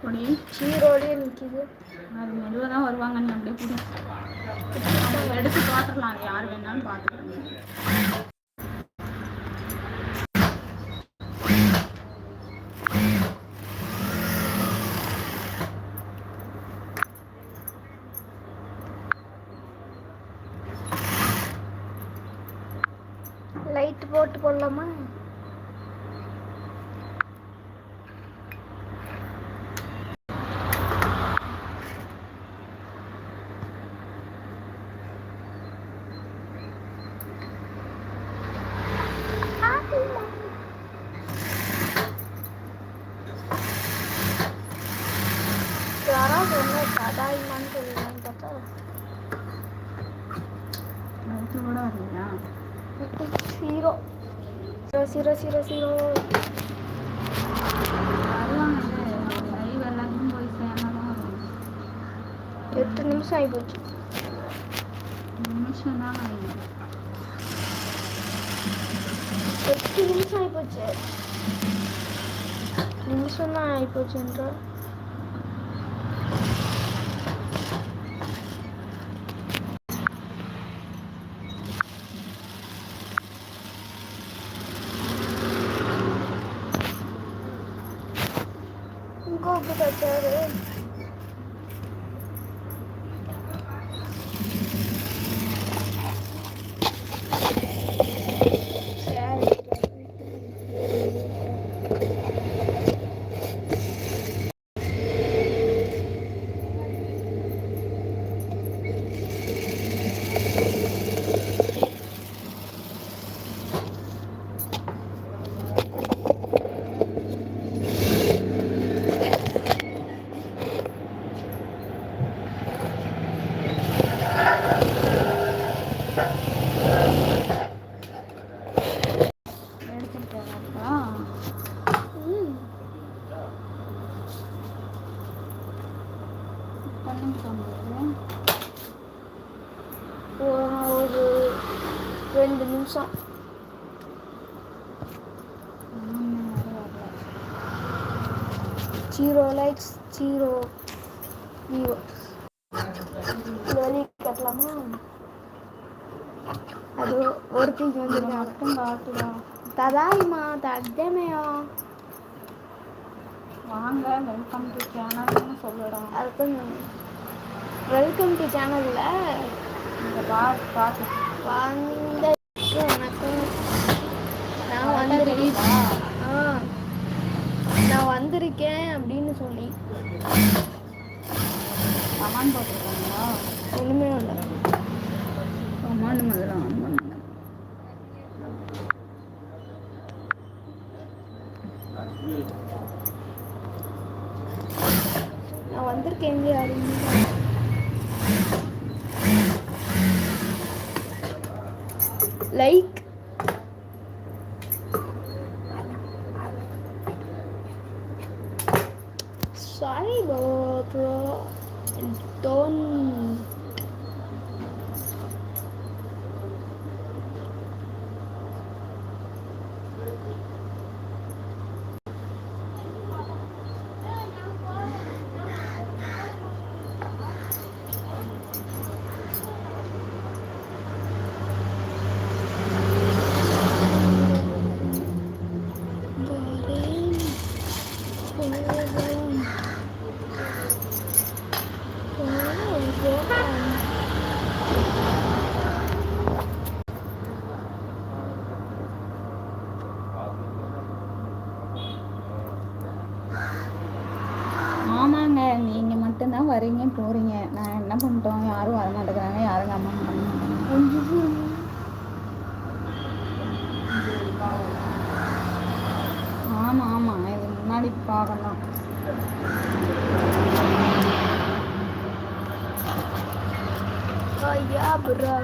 பொடி ஜீரோலயே நிக்குது. அது மெதுவாக தான் வருவாங்க நீ அப்படியே அதை எடுத்து பார்த்துக்கலாம் யார் வேணாலும் பார்த்துக்கோங்க லைட் போட்டு போடலாமா? யாராவது ஒன்று கதாயிமான்னு சொல்லலான்னு பார்த்தா லைட்டு கூட வரலையா ஜீரோ ஜீரோ ஜீரோ ஜீரோ வருவாங்க லைவ் எல்லாத்தையும் போய் go get that dead end. ஒரு ரெண்டு நிமிஷம். ஜீரோ லைக்ஸ் ஜீரோ வியூவர்ஸ் வெளியே கட்டலாமா? அது ஒருத்தங்க இது வந்துருக்காங்க மட்டும் காட்டுடா ததாயிமா தத்தமையா? வாங்க வெல்கம் டு சேனல்னு சொல்லுடா. அதுக்கு வெல்கம் டு சேனலில் வந்த வணக்கம் நான் வந்திருக்கேன். ஆ. நான் வந்திருக்கேன் அப்படின்னு சொல்லி. கமாண்ட் போட்டுருக்காங்களா? ஒன்றுமே இல்லை. கமாண்ட் முதல்ல ஆன் பண்ணுங்க நான் வந்திருக்கேன் யாருமே like யாரும் வரமாட்டேங்கிறாங்க யாரும் நம்ம ஆமாம் ஆமாம் இது முன்னாடி பார்க்கலாம் ஐயா ப்ரோ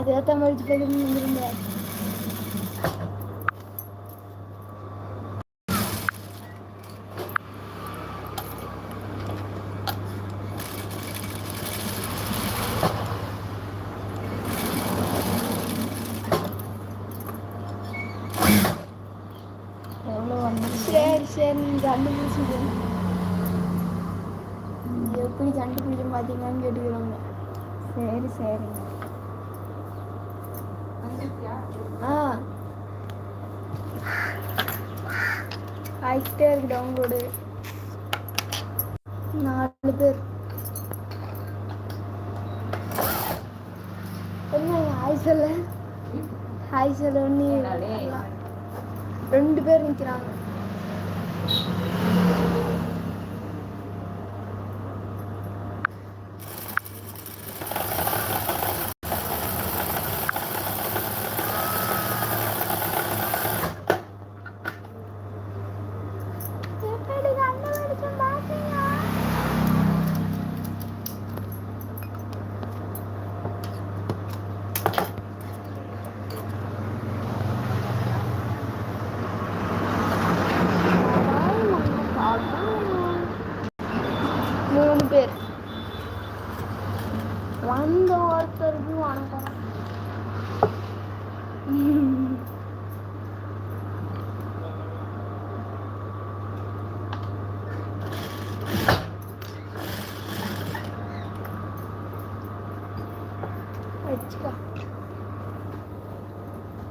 அது தான் மறுத்து போய் இருந்தேன் சரி சரி கண்டுபிடிச்சிது எப்படி கண்டுபிடிக்கும் பார்த்தீங்கன்னு கேட்டுக்கிறோங்க. சரி சரிங்க ஆகிட்டே இருக்கு டவுன்லோடு நாலு பேர். என்ன ஹாய் சொல்ல? ஹாய் சொல்ல என்னடே? ரெண்டு பேர் நிற்கிறாங்க மூணு பேர் வந்த ஒருத்தருக்கு வணக்கம் வச்சுக்கோ.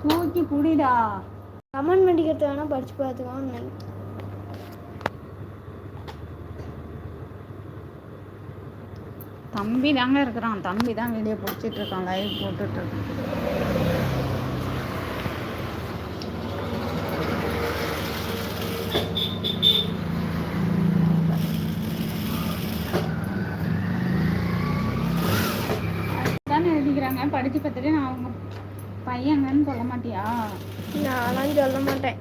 தூக்கி புடிடா. கமெண்ட் பண்ணிக்கிறது வேணா படிச்சு பார்த்துக்கோன்னு தம்பி தாங்க இருக்கிறான். தம்பி தான் வீடியோ பிடிச்சிட்டு இருக்கான். லைவ் போட்டுட்டு இருக்கான் தானே எழுதிக்கிறாங்க படிச்சு பார்த்துட்டு நான் அவங்க பையங்கன்னு சொல்ல மாட்டியா? நான்லாம் சொல்ல மாட்டேன்.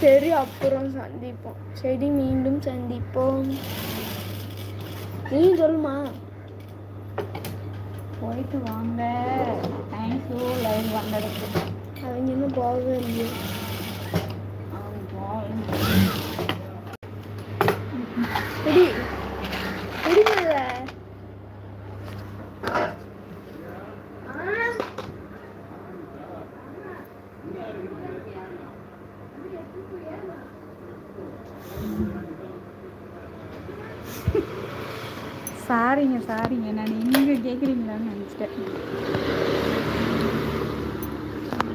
சரி அப்புறம் சந்திப்போம். சரி மீண்டும் சந்திப்போம். நீ சொல்லுமா? போயிட்டு வாங்க. தேங்க்யூ லைவ் வந்ததுக்கு. அவங்க இன்னும் போகவே இல்லையே. அவங்க போகணும். பிடி பிடிக்கல சாரிங்க சாரிங்க. நான் நீங்கள் கேட்குறீங்களான்னு நினச்சிட்டேன்.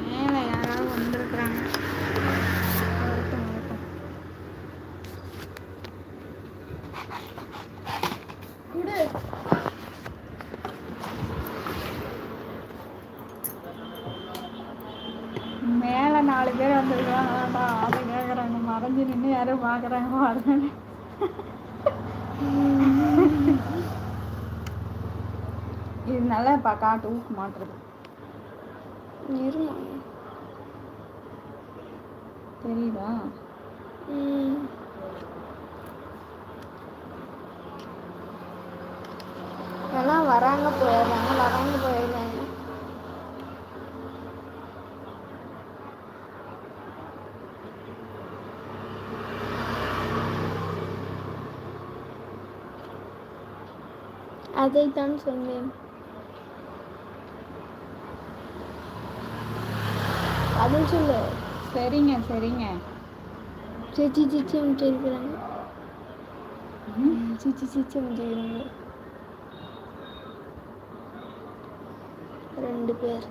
மேலே யாராவது வந்திருக்கிறாங்க. மேலே நாலு பேர் வந்திருக்காங்களாடா அதை கேட்குறாங்க மறைஞ்சு நின்று யாரும் பார்க்குறாங்க வரணும் இது நல்லா பா காட்டு ஊக்கு மாட்டுறது தெரியுதா? எல்லாம் வராங்க போயிடுறாங்க வராங்க போயிடுறாங்க. அதைத்தான் சொன்னேன். பதில் சொல்லு. சரிங்க சரிங்க. சிச்சி சிச்சி அமைச்சிருக்கிறாங்க சிச்சி சிச்சி அமைச்சிருக்கிறாங்க ரெண்டு பேர்.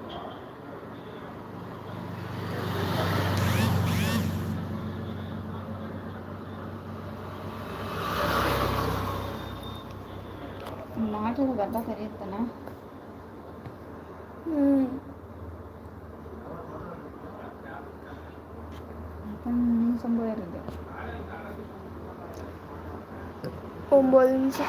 மாட்டுறது கரெக்டாக தெரியுது தானே? 어, 뭐 뭔지.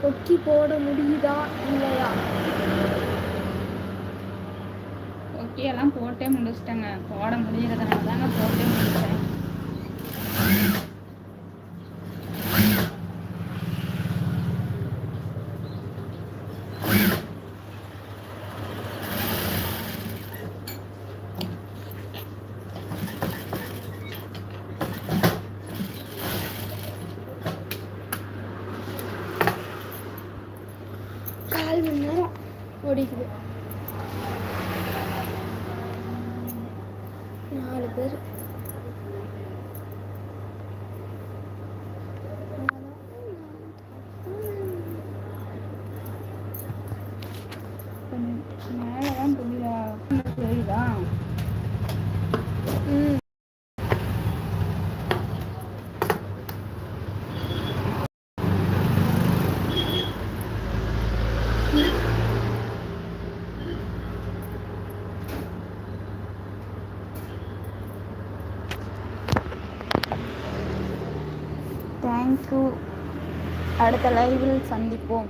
கொக்கி போட முடியுதா இல்லையா? கொக்கியெல்லாம் போட்டே முடிச்சிட்டேங்க. போட முடியறதுனால தாங்க போட்டே முடிச்சிட்டேன் கால் மணி நேரம் ஓடிக்குது. நாலு பேர் மேலே தான் புரியுதா தெரியுதா ம் தேங்க்யூ அடுத்த லைவில் சந்திப்போம்.